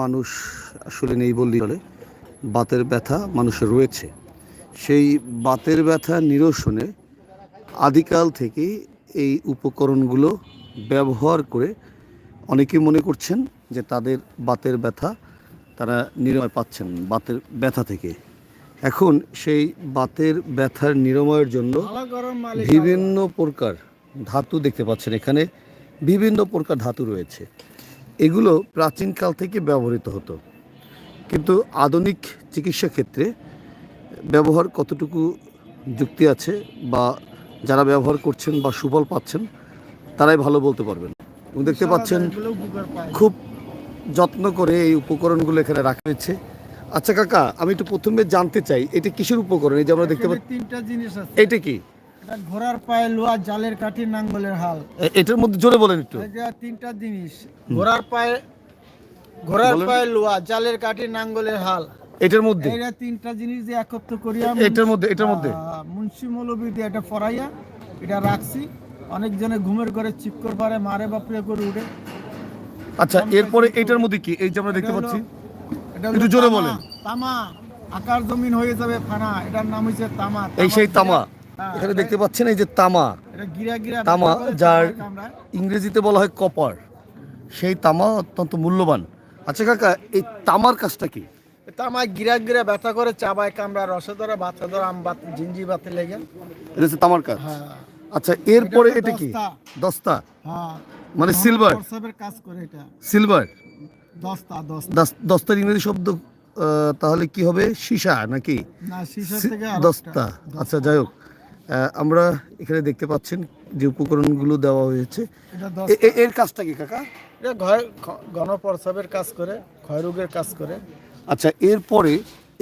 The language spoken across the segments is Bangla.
মানুষ আসলে নেই বললেই চলে। বাতের ব্যথা মানুষের রয়েছে। সেই বাতের ব্যথা নিরসনে আদিকাল থেকেই এই উপকরণগুলো ব্যবহার করে অনেকে মনে করছেন যে তাদের বাতের ব্যথা তারা নিরাময় পাচ্ছেন বাতের ব্যথা থেকে। এখন সেই বাতের ব্যথার নিরাময়ের জন্য বিভিন্ন প্রকার ধাতু দেখতে পাচ্ছেন এখানে। বিভিন্ন প্রকার ধাতু রয়েছে। এগুলো প্রাচীনকাল থেকে ব্যবহৃত হতো। কিন্তু আধুনিক চিকিৎসা ক্ষেত্রে ব্যবহার কতটুকু যুক্তি আছে বা যারা ব্যবহার করছেন বা সুফল পাচ্ছেন তারাই ভালো বলতে পারবেন। দেখতে পাচ্ছেন খুব যত্ন করে এই উপকরণগুলো এখানে রাখা হয়েছে। আচ্ছা কাকা আমি একটু প্রথমে জানতে চাই এটা কিসের উপকরণ? এই যে আমরা দেখতে পাচ্ছি তিনটা জিনিস আছে। এটা কি? ঘোড়ার পায়ে লোহা জালের কাঠি নাঙ্গলের হাল। এটার মধ্যে জোরে বলেন একটু। এটা তিনটা জিনিস ঘোড়ার পায়ে ঘোড়ার পায়ে লোহা জালের কাঠি নাঙ্গলের হাল। এটার মধ্যে? তিনটা জিনিস দিয়ে একত্র করিয়া এটার মধ্যে এটার মধ্যে? মুন্সি মৌলবী দিয়ে এটা ফরাইয়া এটা রাখছি। অনেক জনে ঘুমের ঘরে চিপকর পারে মারে বাপরে করে উঠে আচ্ছা এরপরে এটার মধ্যে কি? এই যে আমরা দেখতে পাচ্ছি। এটা একটু জোরে বলেন। তামা। আকার জমিন হয়ে যাবে ফানা। এটার নাম হচ্ছে তামা। এই সেই তামা। এখানে দেখতে পাচ্ছেন এই যে তামা। এটা গিরা গিরা তামা, যার- ইংরেজিতে বলা হয় কপার। সেই তামা অত্যন্ত মূল্যবান। আচ্ছা কাকা এই তামার কাজটা কি? তামায় গিরা গিরা ব্যথা করে চাবায় কামড়া রসে ধরে বাচ্চা ধরে আম বাত জিঞ্জি বাতে লেগে। এটা হচ্ছে তামার কাজ। হ্যাঁ। আচ্ছা এরপরে এটা কি? দস্তা। হ্যাঁ। মানে সিলভার? কাজ করে এটা। সিলভার? দস্তা দস্তা। দস্তার ইংরেজি শব্দ আহ, তাহলে কি হবে? সীসা নাকি। দস্তা। আচ্ছা যাই হোক। আমরা এখানে দেখতে পাচ্ছেন যে উপকরণগুলো দেওয়া হয়েছে। এর কাজটা কি কাকা? এটা গণপ্রসাবের কাজ করে ক্ষয় রোগের কাজ করে। আচ্ছা এরপরে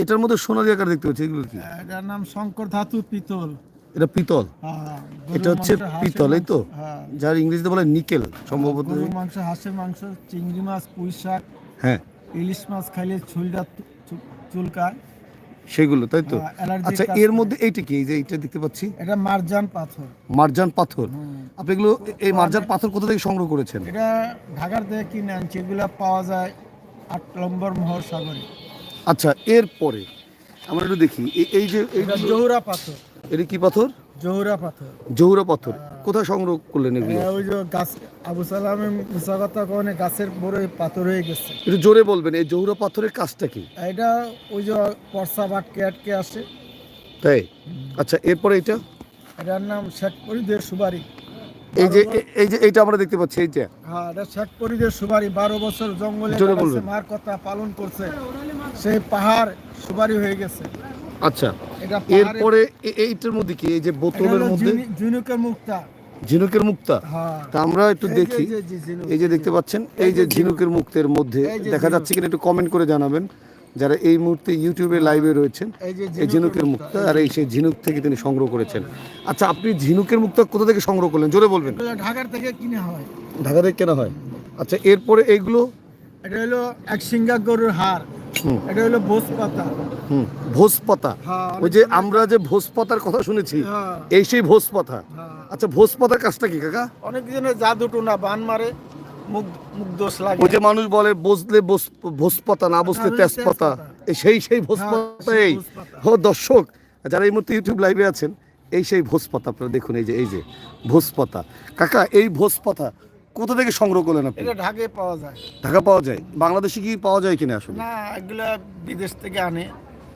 এটার মধ্যে সোনালি আকার দেখতে পাচ্ছি এগুলো কি? এটার নাম শঙ্কর ধাতু পিতল। এটা পিতল? হ্যাঁ, এটা হচ্ছে পিতল এই তো? হ্যাঁ। যার ইংরেজিতে বলে নিকেল সম্ভবত। মাংস হাঁসের মাংস চিংড়ি মাছ পুঁই শাক হ্যাঁ। ইলিশ মাছ খাইলে চুলটা চুলকায়। সেগুলো তাই তো? হ্যাঁ, আচ্ছা এর মধ্যে এইটা কি? এই যে এইটা দেখতে পাচ্ছি। এটা মারজান পাথর। মারজান পাথর। আপনি এগুলো এই মারজান পাথর কোথা থেকে সংগ্রহ করেছেন? এটা ঢাকার থেকে কিনে আনছি। এগুলো পাওয়া যায় আট নম্বর মহর সাগরে আচ্ছা এরপরে আমরা একটু দেখি। এই- এই যে জহুরা পাথর। এটা কি পাথর? জহুরা পাথর। জহুরা পাথর। কোথায় সংগ্রহ করলেন এগুলো? ওই যে গাছ আবু সালামে মুসাগতা কোনে গাছের বড় পাথর হয়ে গেছে। একটু জোরে বলবেন এই জহুরা পাথরের কাজটা কি? এটা ওই যে পর্সা আটকে আটকে আসে। তাই? আচ্ছা এরপরে এটা? এটার নাম শেখ পরিদের সুবারি এই যে এই যে এইটা আমরা দেখতে পাচ্ছি এই যে। হ্যাঁ এটা শেখ পরিদের সুবারি বারো বছর জঙ্গলে মার কথা পালন করছে। সেই পাহাড় সুবারি হয়ে গেছে। আচ্ছা এরপরে এইটার মধ্যে কি? এই যে বোতলের মধ্যে? ঝিনুকের মুক্তা। ঝিনুকের মুক্তা? হ্যাঁ। তা আমরা একটু দেখি। এই যে- দেখতে পাচ্ছেন এই যে ঝিনুকের মুক্তের মধ্যে দেখা যাচ্ছে কিনা একটু কমেন্ট করে জানাবেন। যারা এই মুহূর্তে ইউটিউবে লাইভে রয়েছেন এই ঝিনুকের মুক্তা। আর এই সেই ঝিনুক থেকে তিনি সংগ্রহ করেছেন। আচ্ছা আপনি ঝিনুকের মুক্তা কোথা থেকে সংগ্রহ করলেন? জোরে বলবেন। ঢাকার থেকে কিনে হয়। ঢাকা থেকে কেনা হয়। আচ্ছা এরপরে এইগুলো? এটা হলো এক সিঙ্গা গরুর হার হুম এটা হলো ভোজ পাতা হুম ভোজ পাতা হ্যাঁ, ওই যে আমরা যে ভোজ পাতার কথা শুনেছি হ্যাঁ। এই সেই ভোজ পাতা হ্যাঁ। আচ্ছা ভোজ পাতার কাজটা কি কাকা? অনেক জনের জাদু টুনা বান মারে মুখ মুখ দোষ লাগে। ওই যে মানুষ বলে বসলে বস- ভোজ পাতা না বসলে তেজপাতা। সেই সেই ভোজ হ্যাঁ, এই। ও দর্শক যারা এই মুহূর্তে ইউটিউব লাইভে আছেন এই সেই ভোজ পাতা আপনারা দেখুন এই যে এই যে ভোজ পাতা কাকা এই ভোজ পাতা কোথা থেকে সংগ্রহ করলেন আপনি? এটা ঢাকায় পাওয়া যায়। ঢাকা পাওয়া যায়? বাংলাদেশে কি পাওয়া যায় কিনা আসলে? না এগুলো বিদেশ থেকে আনে।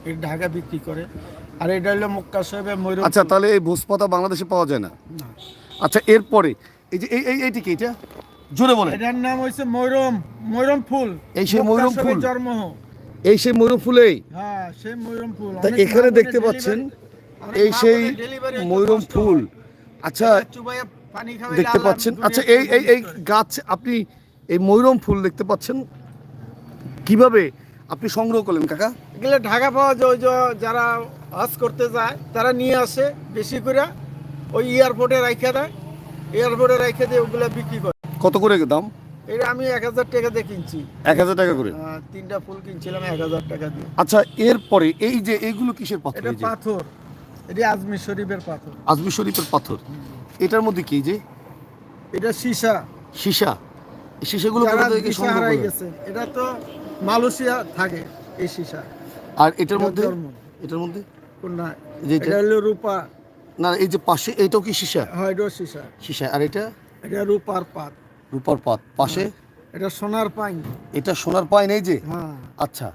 এই ঢাকা বিক্রি করে। আর এটা হলো মক্কা সাহেবের ময়ূর আচ্ছা তাহলে এই ভোজপাতা বাংলাদেশে পাওয়া যায় না? আচ্ছা এরপরে এই যে এই এই এইটি কি এটা? জোরে বলেন। এটার নাম হচ্ছে ময়ূরম ময়ূরম ফুল। এই সেই ময়ূরম ফুল? জন্ম এই সেই ময়ূর ফুলেই? হ্যাঁ সেই ময়ূরম ফুল। তা এখানে দেখতে পাচ্ছেন এই সেই ময়ূরম ফুল। আচ্ছা দেখতে পাচ্ছেন? আচ্ছা এই এই এই গাছ আপনি এই ময়ূরম ফুল দেখতে পাচ্ছেন? কীভাবে আপনি সংগ্রহ করলেন কাকা? এগুলো ঢাকা পাওয়া যায় ওই যারা হজ করতে যায় তারা নিয়ে আসে বেশি করে ওই এয়ারপোর্টে রাখে দেয়। এয়ারপোর্টে রাখে দিয়ে ওগুলো বিক্রি করে। কত করে দাম? এটা আমি এক হাজার টাকা দিয়ে কিনছি। এক হাজার টাকা করে? তিনটা ফুল কিনছিলাম এক হাজার টাকা দিয়ে। আচ্ছা এরপরে এই যে এইগুলো কিসের পাথর? এটা পাথর। এটা আজমির শরীফের পাথর। আজমি শরীফের পাথর। এটার মধ্যে কি যে? এটা সীসা। সীসা। সীসাগুলো কোথা থেকে সংগ্রহ হারাই করলেন গেছে এটা তো মালয়েশিয়া থাকে এই সীসা। আর এটার মধ্যে। এটার মধ্যে? কোনটা? এটা- হলো রূপা। না এই যে পাশে এইটাও কি সীসা? হয় এটাও সীসা। সীসা। আর এটা? এটা রূপার পাত। রূপার পাত। পাশে? এটা সোনার পাইন। এটা সোনার পাইন এই যে? হ্যাঁ। আচ্ছা।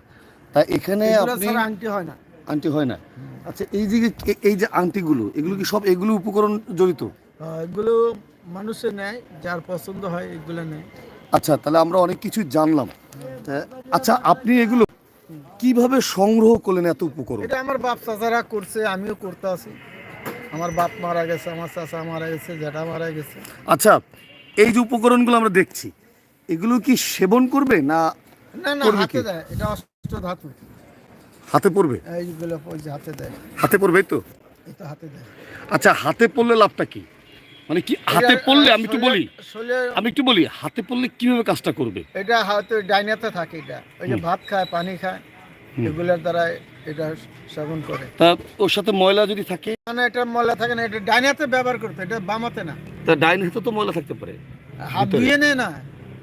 তা এখানে আপনি আংটি হয় না। আংটি হয় না। আচ্ছা এই যে এই যে আংটিগুলো এগুলো কি সব এগুলো উপকরণ জড়িত? হ্যাঁ, এগুলো মানুষের নেয় যার পছন্দ হয় এগুলো নেয়। আচ্ছা তাহলে আমরা অনেক কিছু জানলাম। আচ্ছা আপনি এগুলো কীভাবে সংগ্রহ করলেন এত উপকরণ? এটা আমার বাপ চাচারা করছে আমিও করতে আছি। আমার বাপ মারা গেছে আমার চাচা মারা গেছে জেঠা মারা গেছে। আচ্ছা এই যে উপকরণগুলো আমরা দেখছি এগুলো কি সেবন করবে না না না হাতে দেয় এটা অষ্ট ধাতু। হাতে পড়বে? এইগুলো হাতে দেয়। হাতে পড়বে তো? এটা হাতে দেয়। আচ্ছা হাতে পড়লে লাভটা কি? মানে কি হাতে পড়লে আমি একটু বলি? আমি একটু বলি হাতে পড়লে কীভাবে কাজটা করবে? এটা হাতে ডাইনাতে থাকে এটা। ওই যে ভাত খায় পানি খায় এগুলোর দ্বারা এটা সেবন করে। তা ওর সাথে ময়লা যদি থাকে? মানে এটা ময়লা থাকে না এটা ডাইনাতে ব্যবহার করতে এটা বামাতে না। তা ডাইন হাতে তো ময়লা থাকতে পারে হাত? ধুয়ে নেয় না।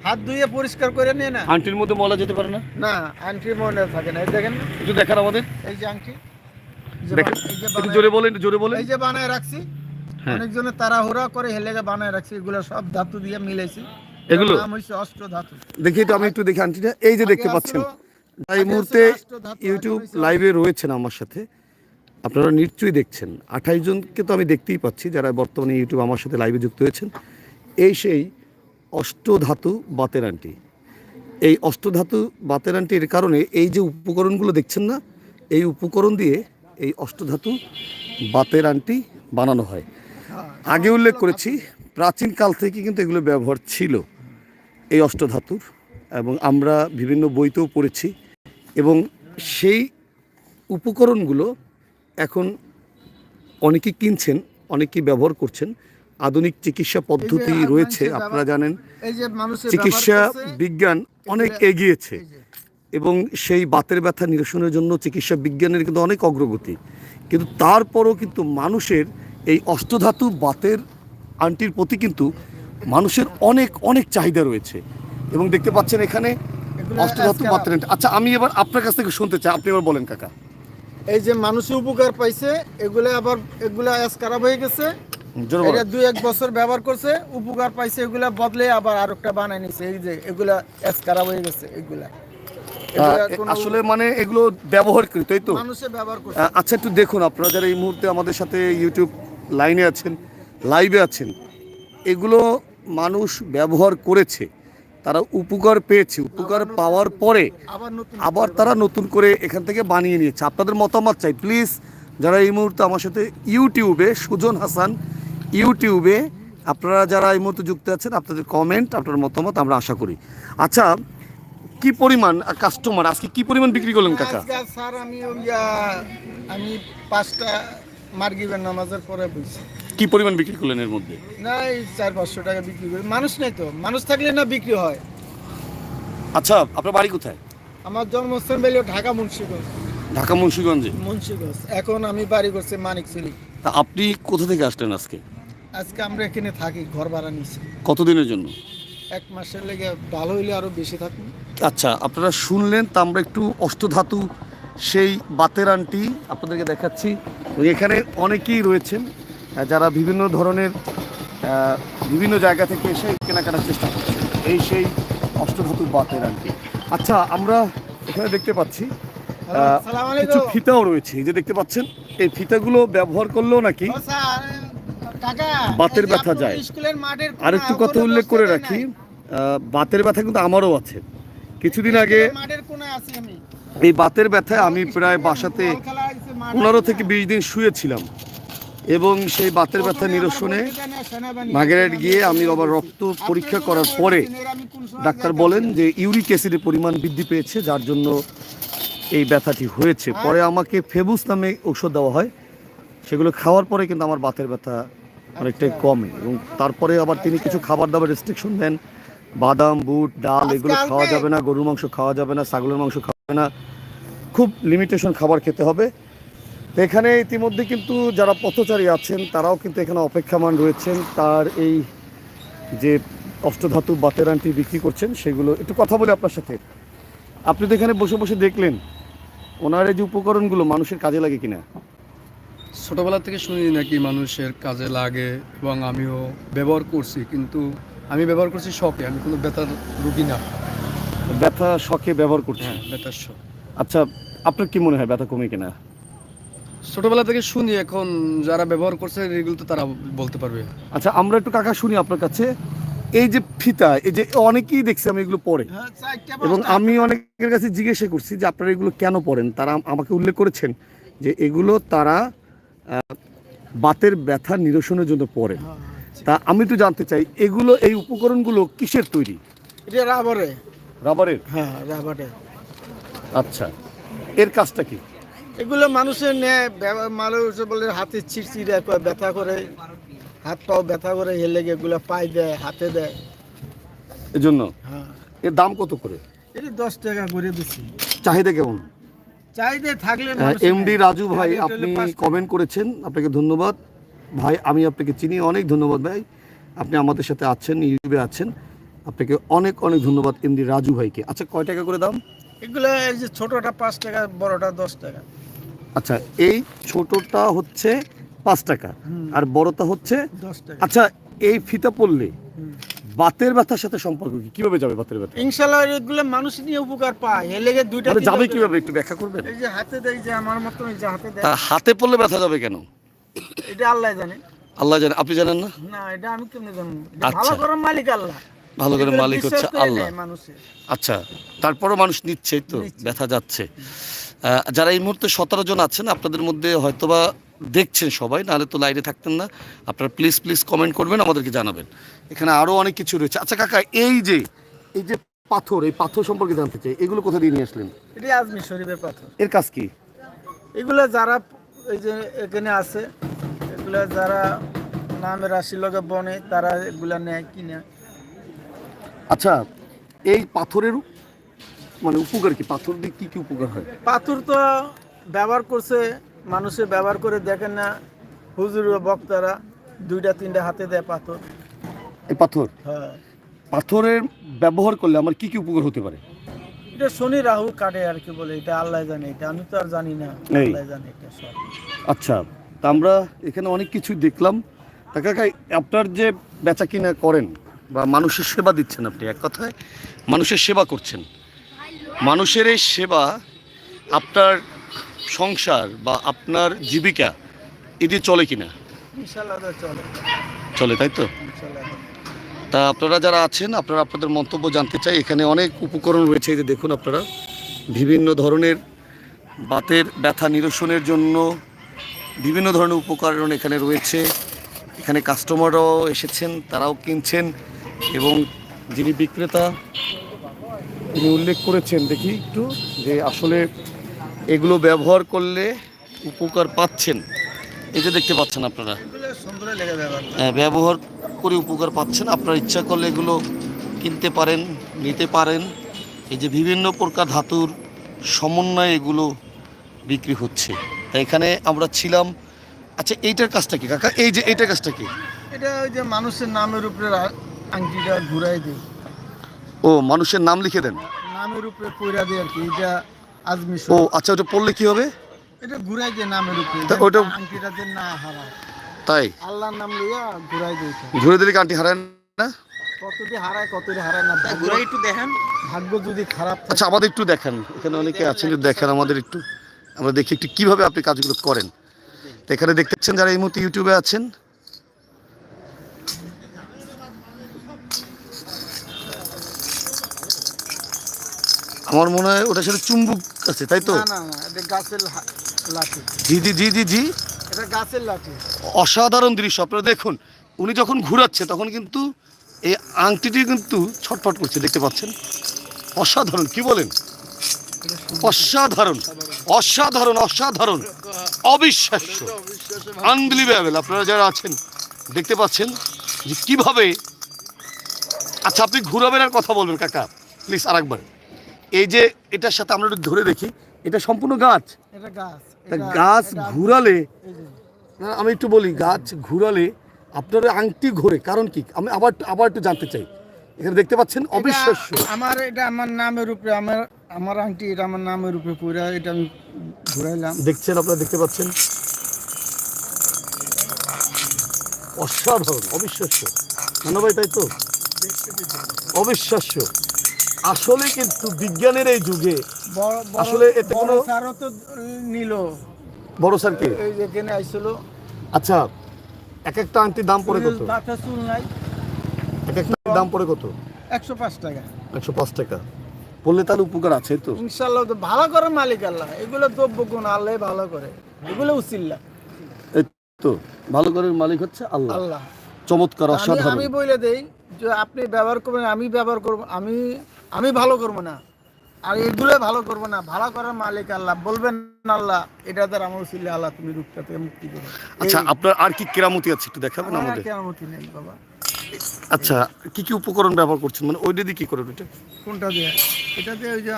হাত ধুয়ে পরিষ্কার করে নিয়ে না। আংটির মধ্যে ময়লা যেতে পারে না? না আংটি ময়লা থাকে না। এই দেখেন একটু দেখার আমাদের। এই যে আংটি। দেখেন জোরে বলেন জোরে বলেন। এই যে বানায় রাখছি। অনেকজনে তাড়াহুড়া করে হেলেগে বানায় রাখছি এগুলো সব ধাতু দিয়ে মিলাইছি। এগুলো? নাম হচ্ছে অষ্ট ধাতু। দেখি তো আমি একটু দেখি আংটিটা এই যে দেখতে পাচ্ছেন এই মুহূর্তে ইউটিউব হইছে। লাইভে রয়েছেন আমার সাথে। আপনারা নিশ্চয়ই দেখছেন। আঠাইশ জনকে তো আমি দেখতেই পাচ্ছি যারা বর্তমানে ইউটিউব আমার সাথে লাইভে যুক্ত হয়েছেন। এই সেই অষ্টধাতু বাতের আংটি। এই অষ্টধাতু বাতের আংটির কারণে এই যে উপকরণগুলো দেখছেন না এই উপকরণ দিয়ে এই অষ্টধাতু বাতের আংটি বানানো হয় হ্যাঁ, আগে উল্লেখ করেছি প্রাচীনকাল থেকে কিন্তু এগুলো ব্যবহার ছিল এই অষ্টধাতুর এবং আমরা বিভিন্ন বইতেও পড়েছি এবং সেই উপকরণগুলো এখন অনেকে কিনছেন অনেকেই ব্যবহার করছেন আধুনিক চিকিৎসা পদ্ধতি রয়েছে আপনারা জানেন চিকিৎসা বিজ্ঞান অনেক এগিয়েছে এবং সেই বাতের ব্যথা নিরসনের জন্য চিকিৎসা বিজ্ঞানের কিন্তু অনেক অগ্রগতি কিন্তু তারপরও কিন্তু মানুষের এই অষ্টধাতু বাতের আন্টির প্রতি কিন্তু মানুষের অনেক অনেক চাহিদা রয়েছে। এবং দেখতে পাচ্ছেন এখানে অষ্টধাতু বাতের আন্টি আচ্ছা আমি এবার আপনার কাছ থেকে শুনতে চাই। আপনি এবার বলেন কাকা। এই যে মানুষের উপকার পাইছে এগুলো আবার এগুলা আজ খারাপ হয়ে গেছে। এটা দুই এক বছর ব্যবহার করছে উপকার পাইছে এগুলা বদলে আবার আরেকটা বানাই নিছে। এই যে এগুলা আজ খারাপ হয়ে গেছে এগুলা। এগুলা আসলে মানে এগুলো ব্যবহার করি তাই তো? মানুষে ব্যবহার করছে। আচ্ছা একটু দেখুন আপনারা যারা এই মুহূর্তে আমাদের সাথে ইউটিউব লাইনে আছেন লাইভে আছেন এগুলো মানুষ ব্যবহার করেছে তারা উপকার পেয়েছে উপকার পাওয়ার পরে আবার তারা নতুন করে এখান থেকে বানিয়ে নিয়েছে। আপনাদের মতামত চাই প্লিজ যারা এই মুহূর্তে আমার সাথে ইউটিউবে সুজন হাসান ইউটিউবে আপনারা যারা এই মুহূর্তে যুক্ত আছেন আপনাদের কমেন্ট আপনার মতামত আমরা আশা করি। আচ্ছা কি পরিমাণ কাস্টমার আজকে কি পরিমাণ বিক্রি করলেন কাকা? স্যার আমি আমি পাঁচটা মার্গিবের নামাজের পরে বুঝছি কি পরিমাণ বিক্রি করলেন এর মধ্যে? না এই চার পাঁচশো টাকা বিক্রি করি। মানুষ নেই তো। মানুষ থাকলে না বিক্রি হয়। আচ্ছা আপনার বাড়ি কোথায়? আমার জন্মস্থান বেলে ঢাকা মুন্সিগঞ্জ। ঢাকা মুন্সিগঞ্জে? মুন্সিগঞ্জ। এখন আমি বাড়ি করছি মানিকচুরি। তা আপনি কোথা থেকে আসলেন আজকে? আজকে আমরা এখানে থাকি ঘর ভাড়া নিচ্ছি কতদিনের জন্য? এক মাসের লেগে ভালো হইলে আরও বেশি থাকুন আচ্ছা আপনারা শুনলেন তা আমরা একটু অষ্টধাতু সেই বাতের আনটি আপনাদেরকে দেখাচ্ছি। এখানে অনেকেই রয়েছেন যারা বিভিন্ন ধরনের বিভিন্ন জায়গা থেকে এসে কেনাকাটার চেষ্টা করছেন। এই সেই অষ্টধাতু বাতের আনটি আচ্ছা আমরা এখানে দেখতে পাচ্ছি কিছু ফিতাও রয়েছে। এই যে দেখতে পাচ্ছেন এই ফিতাগুলো ব্যবহার করলেও নাকি বাতের ব্যথা যায়। আর একটু কথা উল্লেখ করে রাখি বাতের ব্যথা কিন্তু আমারও আছে। কিছুদিন আগে এই বাতের ব্যথায় আমি প্রায় বাসাতে পনেরো থেকে বিশ দিন শুয়েছিলাম। এবং সেই বাতের ব্যথা নিরসনে। মাগেরাট গিয়ে আমি আবার রক্ত পরীক্ষা করার পরে ডাক্তার বলেন যে ইউরিক অ্যাসিডের পরিমাণ বৃদ্ধি পেয়েছে, যার জন্য এই ব্যথাটি হয়েছে। পরে আমাকে ফেবুস নামে ঔষধ দেওয়া হয়। সেগুলো খাওয়ার পরে কিন্তু আমার বাতের ব্যথা অনেকটাই কমে এবং তারপরে আবার তিনি কিছু খাবার দাবার রেস্ট্রিকশন দেন। বাদাম, বুট, ডাল, এগুলো খাওয়া যাবে না, গরুর মাংস খাওয়া যাবে না, ছাগলের মাংস খাওয়া না, খুব লিমিটেশন খাবার খেতে হবে। এখানে ইতিমধ্যে কিন্তু যারা পথচারী আছেন, তারাও কিন্তু এখানে অপেক্ষামান রয়েছেন। তার এই যে অষ্টধাতু বাতের আন্টি বিক্রি করছেন, সেগুলো একটু কথা বলে আপনার সাথে। আপনি তো এখানে বসে বসে দেখলেন, ওনার এই যে উপকরণগুলো মানুষের কাজে লাগে কিনা? ছোটোবেলা থেকে শুনি নাকি মানুষের কাজে লাগে এবং আমিও ব্যবহার করছি, কিন্তু আমি ব্যবহার করছি শখে, আমি কোনো বেতার রুগী না। ব্যথা শখে ব্যবহার করছেন? হ্যাঁ বেতার শখ। আচ্ছা আপনার কি মনে হয় ব্যথা কমে কিনা? ছোটবেলা থেকে শুনি এখন যারা ব্যবহার করছে এগুলো তো তারা বলতে পারবে। আচ্ছা আমরা একটু কাকা শুনি আপনার কাছে। এই যে ফিতা এই যে অনেকেই দেখছি আমি এগুলো পরে। হ্যাঁ এবং আমি অনেকের কাছে জিজ্ঞাসা করছি যে আপনারা এগুলো কেন পড়েন তারা আমাকে উল্লেখ করেছেন যে এগুলো তারা বাতের ব্যথা নিরসনের জন্য পড়েন হ্যাঁ, তা আমি তো জানতে চাই এগুলো এই উপকরণগুলো কিসের তৈরি? এটা রাবারে। রাবারের? হ্যাঁ রাবারে আচ্ছা। এর কাজটা কি? এগুলো মানুষের নেয় মানুষ বলে হাতে চিড়চিড়ে করে ব্যথা করে। হাত পাও ব্যথা করে হেলে এগুলো পায়ে দেয় হাতে দেয়। এজন্য? হ্যাঁ। এর দাম কত করে? এটা দশ টাকা করে দিচ্ছি চাহিদা কেমন? চাহিদা থাকলে মানুষের এমডি। রাজু ভাই আপনি কমেন্ট করেছেন আপনাকে ধন্যবাদ। ভাই আমি আপনাকে চিনি অনেক ধন্যবাদ ভাই। আপনি আমাদের সাথে আছেন ইউটিউবে আছেন। আপনাকে অনেক অনেক ধন্যবাদ এমডি রাজু ভাইকে। আচ্ছা কয় টাকা করে দাম? এগুলো এই যে ছোটটা পাঁচ টাকা বড়টা দশ টাকা। আচ্ছা এই ছোটটা হচ্ছে পাঁচ টাকা আর বড়টা হচ্ছে দশ টাকা। আচ্ছা এই ফিতা পড়লে বাতের ব্যথার সাথে সম্পর্ক কি? কীভাবে যাবে বাতের ব্যথা? ইনশাল্লাহ এগুলো মানুষ নিয়ে উপকার পায়। হেলে গিয়ে দুইটা মানে যাবে কীভাবে? একটু ব্যাখ্যা করবেন? এই যে হাতে দেয় যে আমার মতো এই যে হাতে দেয়। তা হাতে পড়লে ব্যথা যাবে কেন? এটা আল্লাহ জানে। আল্লাহ জানে। আপনি জানেন না? না এটা আমি কেমনে জানব? আচ্ছা। ভালো করার মালিক আল্লাহ। ভালো করে মালিক হচ্ছে আল্লাহ। আচ্ছা তারপরও মানুষ নিচ্ছে তো ব্যথা যাচ্ছে। যারা এই মুহূর্তে সতেরো জন আছেন আপনাদের মধ্যে হয়তোবা দেখছেন সবাই নাহলে তো লাইনে থাকতেন না। আপনারা প্লিজ প্লিজ কমেন্ট করবেন আমাদেরকে জানাবেন। এখানে আরও অনেক কিছু রয়েছে। আচ্ছা কাকা এই যে এই যে পাথর এই পাথর সম্পর্কে জানতে চাই এগুলো কোথা দিয়ে নিয়ে আসলেন? এটি শরীফের পাথর। এর কাজ কি? এগুলো যারা এই যে এখানে আছে এগুলো যারা নামের রাশি লগে বনে তারা এগুলা নেয় কিনে। আচ্ছা এই পাথরের মানে উপকার কি? পাথর দিয়ে কি কি উপকার হয়? পাথর তো ব্যবহার করছে মানুষে ব্যবহার করে দেখেন না। হুজুর বক্তারা দুইটা তিনটা হাতে দেয় পাথর। এই পাথর? হ্যাঁ। পাথরের ব্যবহার করলে আমার কি কি উপকার হতে পারে? এটা শনি রাহু কাটে আর কি বলে এটা আল্লাহ জানে এটা আমি তো আর জানি না। আল্লাহ জানে এটা সব। আচ্ছা তা আমরা এখানে অনেক কিছু দেখলাম। তা কাকা আপনার যে বেচা কিনা করেন বা মানুষের সেবা দিচ্ছেন আপনি এক কথায় মানুষের সেবা করছেন। মানুষের এই সেবা আপনার সংসার বা আপনার জীবিকা এটি চলে কিনা? চলে। চলে তাই তো? তা আপনারা যারা আছেন আপনারা আপনাদের মন্তব্য জানতে চাই। এখানে অনেক উপকরণ রয়েছে এই যে দেখুন আপনারা। বিভিন্ন ধরনের বাতের ব্যথা নিরসনের জন্য বিভিন্ন ধরনের উপকরণ এখানে রয়েছে। এখানে কাস্টমাররাও এসেছেন তারাও কিনছেন এবং যিনি বিক্রেতা তিনি উল্লেখ করেছেন দেখি একটু যে আসলে এগুলো ব্যবহার করলে উপকার পাচ্ছেন। এই যে দেখতে পাচ্ছেন আপনারা। হ্যাঁ, ব্যবহার করে উপকার পাচ্ছেন। আপনার ইচ্ছা করলে এগুলো কিনতে পারেন নিতে পারেন। এই যে বিভিন্ন প্রকার ধাতুর সমন্বয়ে এগুলো বিক্রি হচ্ছে। তাই এখানে আমরা ছিলাম আচ্ছা এইটার কাজটা কি কাকা? এই যে এইটার কাজটা কি? এটা ওই যে মানুষের নামের উপরে আংটিটা ঘুরাই দেয়। ও মানুষের নাম লিখে দেন? নামের উপরে পয়রা দেয় আর কি এটা আজমি ও আচ্ছা ওটা পড়লে কি হবে? এটা ঘুরাই দেয় নামের উপরে তা ওটা- আংটিটা যে না হারায়। তাই? আল্লাহর নাম লইয়া ঘুরাই দেয় এটা। ঘুরে দিলে আংটি হারায় না? কতটি হারায় কতটি হারায় না ভাগ্য একটু দেখেন। ভাগ্য যদি খারাপ আচ্ছা আমাদের একটু দেখেন। এখানে অনেকে আছেন দেখান আমাদের একটু। আমরা দেখি একটু কীভাবে আপনি কাজগুলো করেন। তো এখানে দেখতে পাচ্ছেন যারা এই মুহূর্তে ইউটিউবে আছেন? আমার মনে হয় ওটার সাথে চুম্বুক আছে তাই তো? জি জি জি জি জি। অসাধারণ দৃশ্য আপনারা দেখুন উনি যখন ঘুরাচ্ছে তখন কিন্তু এই আংটিটি কিন্তু ছটফট করছে দেখতে পাচ্ছেন? অসাধারণ কি বলেন? অসাধারণ অসাধারণ অসাধারণ। অবিশ্বাস্য আনবিলিভেবল আপনারা যারা আছেন দেখতে পাচ্ছেন যে কীভাবে আচ্ছা আপনি ঘুরাবেন আর কথা বলবেন কাকা। প্লিজ আরেকবার। এই যে এটার সাথে আমরা একটু ধরে দেখি এটা সম্পূর্ণ গাছ? গাছ ঘুরালে আমি একটু বলি গাছ ঘুরালে আপনার আংটি ঘোরে। কারণ কি? আমি আবার আবার একটু জানতে চাই। এখানে দেখতে পাচ্ছেন অবিশ্বাস্য। আমার এটা আমার নামের উপরে আমার আমার আংটি এটা আমার নামের উপরে পুরা এটা আমি ঘুরাইলাম দেখছেন আপনারা দেখতে পাচ্ছেন? অসাধারণ অবিশ্বাস্য। নানা ভাই তাই তো? অবিশ্বাস্য। আসলে কিন্তু বিজ্ঞানের এই যুগে আসলে এতে কোনো- স্যারও তো নিল। বড় স্যার কে? এই যেখানে আইছিল। আচ্ছা এক একটা আংটির দাম পড়ে কত? বাতা চুল নাই। এক একটা দাম পড়ে কত? একশো পাঁচ টাকা। একশো পাঁচ টাকা। বললে তার উপকার আছে তো। ইনশাল্লাহ তো ভালো করে মালিক আল্লাহ। এগুলো দ্রব্য গুণ আল্লাহ ভালো করে। এগুলো উচিল্লা এই তো ভালো করে মালিক হচ্ছে আল্লাহ। আল্লাহ। চমৎকার অসাধারণ। আমি বলে দেই যে আপনি ব্যবহার করবেন আমি ব্যবহার করব আমি আমি ভালো করব না। আর এগুলো ভালো করব না। ভালো করার মালিক আল্লাহ। বলবেন আল্লাহ এটা দ্বারা আমার উচিল্লা আল্লাহ তুমি রূপটা থেকে মুক্তি করো আচ্ছা আপনার আর কি কেরামতি আছে একটু দেখাবেন আমাদের? কেমতি নেই বাবা। আচ্ছা কি কি উপকরণ ব্যবহার করছেন? মানে ওইটা দিয়ে কি করেন ওইটা কোনটা দিয়ে? এটা দিয়ে ওই যে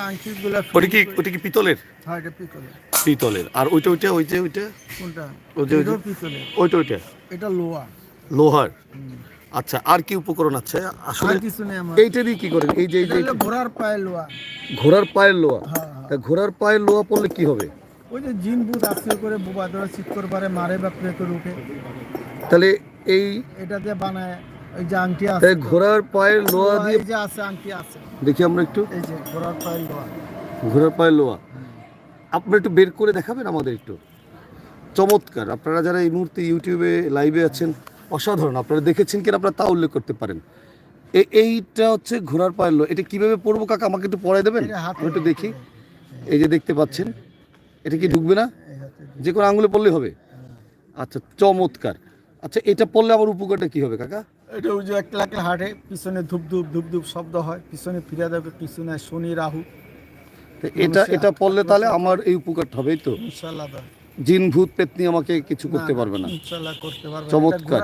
ওটা কি ওটা কি পিতলের? হয় এটা পিতলে পিতলের। আর ওইটা ওইটা ওই যে ওইটা? কোনটা? ওই যে- যে- ওইটা ওইটা? এটা লোহা লোহার? আচ্ছা আর কি উপকরণ আছে? আসলে কিছু নেই এইটা দিয়ে কি করেন? এই যে এই যে ঘোড়ার পায়ে লোহা। ঘোড়ার পায়ের লোহা? হ্যাঁ হ্যাঁ। তা ঘোড়ার পায়ের লোহা পড়লে কি হবে? ওই যে জিন বুধ আজকে করে বুবা ধরে চিৎ করে পারে মারে বা প্রে করে তাহলে এই এটা দিয়ে বানায়। ওই যে আংটি আছে তাই ঘোড়ার পায়ের লোহা লোহা দিয়ে এই যে আছে আংটি আছে। দেখি আমরা একটু। এই যে ঘোড়ার লোহা ঘোড়ার পায়ের লোহা আপনারা একটু বের করে দেখাবেন আমাদের একটু। চমৎকার। আপনারা যারা এই মুহূর্তে ইউটিউবে লাইভে আছেন অসাধারণ। আপনারা দেখেছেন কিনা আপনারা তা উল্লেখ করতে পারেন। এইটা হচ্ছে ঘোড়ার পায়ের লোহা এটা কীভাবে পড়ব কাকা? আমাকে একটু পড়াই দেবেন? আমি একটু দেখি। এই যে দেখতে পাচ্ছেন এটা কি ঢুকবে না? যে কোনো আঙুলে পড়লে হবে। আচ্ছা চমৎকার। আচ্ছা এটা পড়লে আমার উপকারটা কি হবে কাকা? এটা ওই যে একটা একটা হাটে পিছনে ধূপ ধূপ ধূপ ধূপ শব্দ হয় পিছনে ফিরে দেবে পিছনে শনি রাহু। তো এটা এটা পড়লে তাহলে আমার এই উপকারটা হবে এই তো? ইনশাল্লাহ দাও। জিন ভূত পেতনি আমাকে কিছু করতে পারবে না। ইনশাল্লাহ করতে পারবে চমৎকার।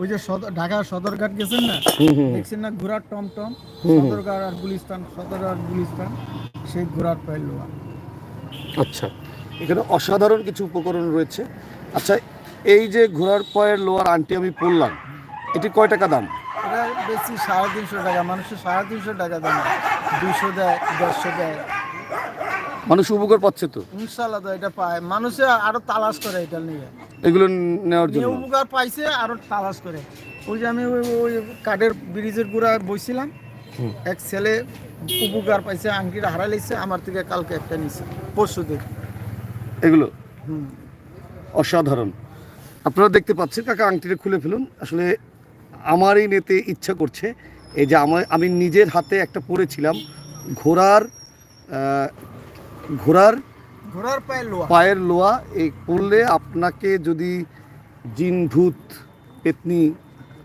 ওই যে সদর ঢাকা সদরঘাট গেছেন না? দেখছেন না? ঘোড়ার টমটম। সদরঘাট আর গুলিস্তান সদরঘাট গুলিস্তান সেই ঘোড়ার পায়ে লোহা আচ্ছা এখানে অসাধারণ কিছু উপকরণ রয়েছে। আচ্ছা এই যে ঘোড়ার পায়ের লোয়ার আন্টি আমি পড়লাম এটি কয় টাকা দাম? এটা বেশি সাড়ে তিনশো টাকা মানুষের সাড়ে তিনশো টাকা দাম। দুশো দেয় দেড়শো দেয়। মানুষ উপকার পাচ্ছে তো। ইনশাল্লাহ তো এটা পায়। মানুষে আরও তালাশ করে এটা নিয়ে। এগুলো নেওয়ার জন্য। উপকার পাইছে আরও তালাশ করে। ওই যে আমি ওই ওই কাঠের ব্রিজের গুড়া বইছিলাম। এক ছেলে উপকার পাইছে আংটিটা হারা লাইছে আমার থেকে কালকে একটা নিছে পরশু দিন। এগুলো? হুম। অসাধারণ। আপনারা দেখতে পাচ্ছেন কাকা আংটিটা খুলে ফেলুন। আসলে আমারই নেতে ইচ্ছা করছে। এই যে আমার আমি নিজের হাতে একটা পরেছিলাম ঘোড়ার ঘোড়ার ঘোড়ার পায়ে লোয়া। পায়ের লোয়া। এই পড়লে আপনাকে যদি জিন ভূত পেতনি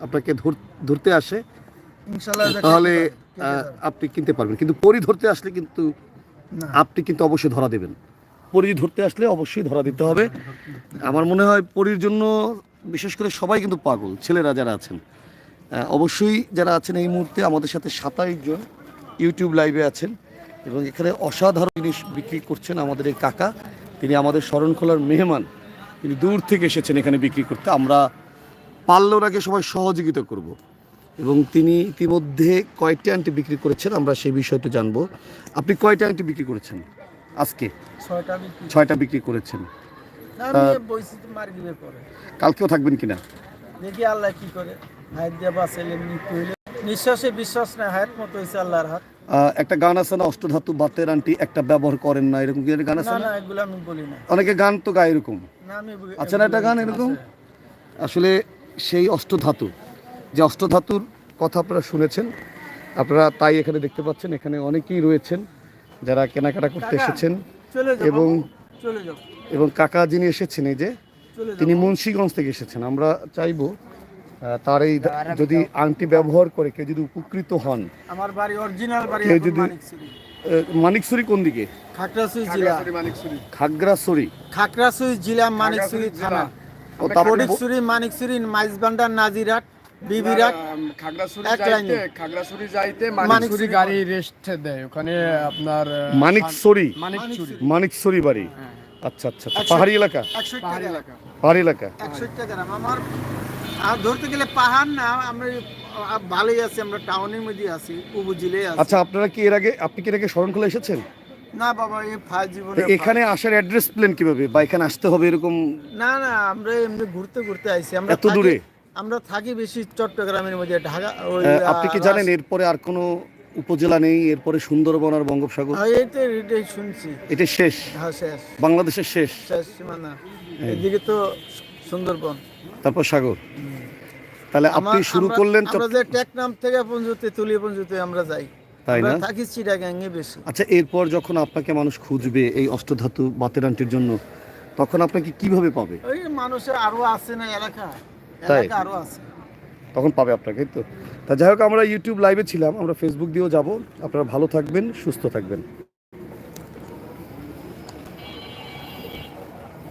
আপনাকে ধর- ধরতে আসে তাহলে। আপনি কিনতে পারবেন। কিন্তু পরি ধরতে আসলে কিন্তু আপনি কিন্তু অবশ্যই ধরা দেবেন। পরি ধরতে আসলে অবশ্যই ধরা দিতে হবে। আমার মনে হয় পরির জন্য বিশেষ করে সবাই কিন্তু পাগল ছেলেরা যারা আছেন। অবশ্যই যারা আছেন এই মুহূর্তে আমাদের সাথে সাতাইশ জন ইউটিউব লাইভে আছেন এবং এখানে অসাধারণ জিনিস বিক্রি করছেন আমাদের এই কাকা। তিনি আমাদের শরণখোলার মেহমান। তিনি দূর থেকে এসেছেন এখানে বিক্রি করতে। আমরা পারলে ওনাকে সবাই সহযোগিতা করব। এবং তিনি ইতিমধ্যে কয়েকটি আংটি বিক্রি করেছেন আমরা সেই বিষয়টা জানব। আপনি কয়টা আংটি বিক্রি করেছেন আজকে? ছয়টা বিক্রি করেছেন। কালকেও থাকবেন কিনা? দেখি আল্লাহ কি করে। হায়াত দিয়ে বাঁচাইলে মৃত্যু হইলে। নিঃশ্বাসে বিশ্বাস নাই হায়াত মতো হয়েছে আল্লাহর হাত। একটা গান আছে না অষ্টধাতু বাতের আন্টি একটা ব্যবহার করেন না এরকম কি গান আছে না না? না এগুলো আমি বলি না। অনেকে গান তো গায় এরকম। না আমি বলি- না একটা গান এরকম? আসলে সেই অষ্টধাতু যে অষ্টধাতুর কথা আপনারা শুনেছেন আপনারা তাই এখানে দেখতে পাচ্ছেন এখানে অনেকেই রয়েছেন যারা কেনাকাটা করতে এসেছেন এবং এবং কাকা যিনি এসেছেন এই যে তিনি মুন্সিগঞ্জ থেকে এসেছেন। আমরা চাইব তার এই যদি আংটি ব্যবহার করে কেউ যদি উপকৃত হন আমার বাড়ি অরিজিনাল বাড়ি কেউ যদি- মানিকছড়ি। কোন দিকে? খাগড়াছড়ি জেলা। খাগড়াছড়ি। খাগড়াছড়ি জেলা মানিকছড়ি থানা। ও তারপরে ব- ফটিকছড়ি মানিকছড়ি মাইজবান্ডার নাজিরাট বিবিরাট খাগড়াছড়ি যাইতে খাগড়াছড়ি যাইতে মানিকছড়ি মানিকছড়ি গাড়ি রেস্ট দেয় ওখানে আপনার আহ, মানিকছড়ি। মানিকছড়ি। মানিকছড়ি বাড়ি। হ্যাঁ, আচ্ছা আচ্ছা আচ্ছা। পাহাড়ি এলাকা? পাহাড়ি এলাকা। পাহাড়ি এলাকা? গ্রাম। আমার আর ধরতে গেলে পাহাড় না আমরা ভালোই আছি আমরা টাউনের মধ্যে আছি উপজেলে আছি। আচ্ছা আপনারা কি এর আগে আপনি কি এর আগে শরণখোলা এসেছেন? না বাবা এই ফার্স্ট জীবনে এখানে আসার অ্যাড্রেস প্লেন কীভাবে? বা এখানে আসতে হবে এরকম? না না আমরা এমনি ঘুরতে ঘুরতে আইছি। আমরা এত দূরে? আমরা থাকি বেশি চট্টগ্রামের মধ্যে ঢাকা ওই আপনি কি জানেন এরপরে আর কোনো উপজেলা নেই এরপরে সুন্দরবন আর বঙ্গোপসাগর? হ্যাঁ, এটাই শুনছি। এটা শেষ? হ্যাঁ শেষ। বাংলাদেশের শেষ? শেষ সীমানা এদিকে তো সুন্দরবন। তারপর সাগর। তাহলে আপনি শুরু করলেন আমরা যে টেকনাম থেকে পঞ্জুতে তুলিয়ে পঞ্জুতে আমরা যাই। তাই না? থাকি চিটাগাঙ্গে বেশি। আচ্ছা এরপর যখন আপনাকে মানুষ খুঁজবে এই অষ্টধাতু বাতের আন্টির জন্য তখন আপনাকে কীভাবে পাবে? ওই মানুষের আরও আছে না এলাকা? তাই? এলাকা আরও আছে। তখন পাবে আপনাকে তো। তা যাই হোক আমরা ইউটিউব লাইভে ছিলাম আমরা ফেসবুক দিয়েও যাব। আপনারা ভালো থাকবেন সুস্থ থাকবেন।